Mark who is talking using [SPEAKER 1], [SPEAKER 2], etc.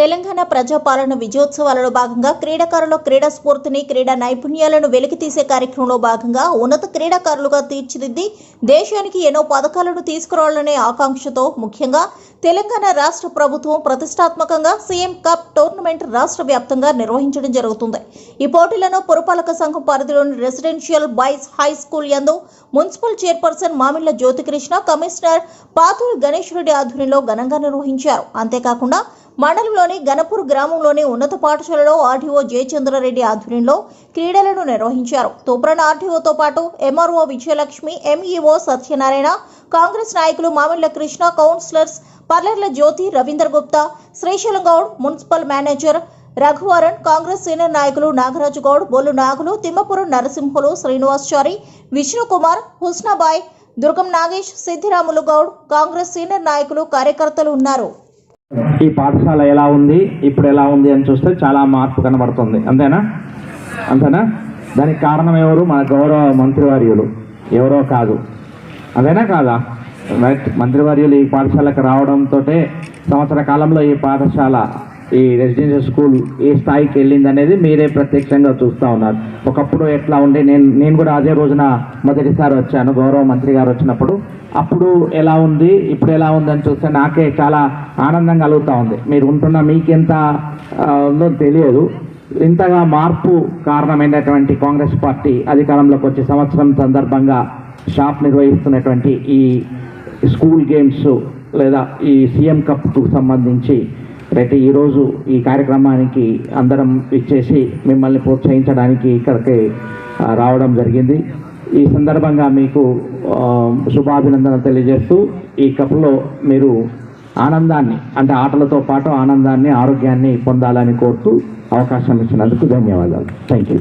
[SPEAKER 1] తెలంగాణ ప్రజాపాలన విజయోత్సవాలలో భాగంగా క్రీడాకారుల క్రీడా స్ఫూర్తిని క్రీడా నైపుణ్యాలను వెలికితీసే కార్యక్రమంలో భాగంగా ఉన్నత క్రీడాకారులుగా తీర్చిదిద్ది దేశానికి ఎన్నో పథకాలను తీసుకురావాలనే ఆకాంక్షతో ముఖ్యంగా తెలంగాణ రాష్ట్ర ప్రభుత్వం ప్రతిష్టాత్మకంగా సీఎం కప్ టోర్నమెంట్ రాష్ట్ర వ్యాప్తంగా నిర్వహించడం జరుగుతుంది. ఈ పోటీలను పురపాలక సంఘం పరిధిలోని రెసిడెన్షియల్ బాయ్స్ హై స్కూల్ యందు municipal chairperson Mamilla Jyothikrishna commissioner Pathuru Ganesh Reddy ఆధ్వర్యంలో ఘనంగా నిర్వహించారు. అంతేకాకుండా మండలంలోని గణపూర్ గ్రామంలోని ఉన్నత పాఠశాలలో ఆర్టీఓ జయచంద్రారెడ్డి ఆధ్వర్యంలో క్రీడలను నిర్వహించారు. తూప్రాన్ ఆర్టీఓతో పాటు MRO Vijayalakshmi MEO Satyanarayana Congress నాయకులు Mamilla Krishna councillors Parlerla Jyothi Ravinder Gupta Srisailam Goud municipal manager Raghuvaran Congress senior నాయకులు నాగరాజు గౌడ్ బొల్లు నాగులు తిమ్మపురం నరసింహులు శ్రీనివాస్చారి విష్ణుకుమార్ హుస్నాబాయ్ దుర్గం నాగేష్ సిద్ధిరాములు గౌడ్ కాంగ్రెస్ సీనియర్ నాయకులు కార్యకర్తలు ఉన్నారు.
[SPEAKER 2] ఈ పాఠశాల ఎలా ఉంది ఇప్పుడు ఎలా ఉంది అని చూస్తే చాలా మార్పు కనబడుతుంది. అంతేనా? అంతేనా? దానికి కారణం ఎవరు? మన గౌరవ మంత్రివర్యులు. ఎవరో కాదు. అదేనా కాదా? రైట్. మంత్రివర్యులు ఈ పాఠశాలకు రావడంతో సంవత్సర కాలంలో ఈ పాఠశాల ఈ రెసిడెన్షియల్ స్కూల్ ఏ స్థాయికి వెళ్ళింది అనేది మీరే ప్రత్యక్షంగా చూస్తూ ఉన్నారు. ఒకప్పుడు ఎట్లా ఉండే నేను నేను కూడా అదే రోజున మొదటిసారి వచ్చాను గౌరవ మంత్రి గారు వచ్చినప్పుడు. అప్పుడు ఎలా ఉంది ఇప్పుడు ఎలా ఉందని చూస్తే నాకే చాలా ఆనందం కలుగుతూ ఉంది. మీరు ఉంటున్న మీకెంత ఉందో తెలియదు. ఇంతగా మార్పు కారణమైనటువంటి కాంగ్రెస్ పార్టీ అధికారంలోకి వచ్చే సంవత్సరం సందర్భంగా షాప్ నిర్వహిస్తున్నటువంటి ఈ స్కూల్ గేమ్స్ లేదా ఈ సీఎం కప్కు సంబంధించి అయితే ఈరోజు ఈ కార్యక్రమానికి అందరం ఇచ్చేసి మిమ్మల్ని ప్రోత్సహించడానికి ఇక్కడికి రావడం జరిగింది. ఈ సందర్భంగా మీకు శుభాభినందనలు తెలియజేస్తూ ఈ కప్లో మీరు ఆనందాన్ని అంటే ఆటలతో పాటు ఆనందాన్ని ఆరోగ్యాన్ని పొందాలని కోరుతూ అవకాశం ఇచ్చినందుకు ధన్యవాదాలు. Thank you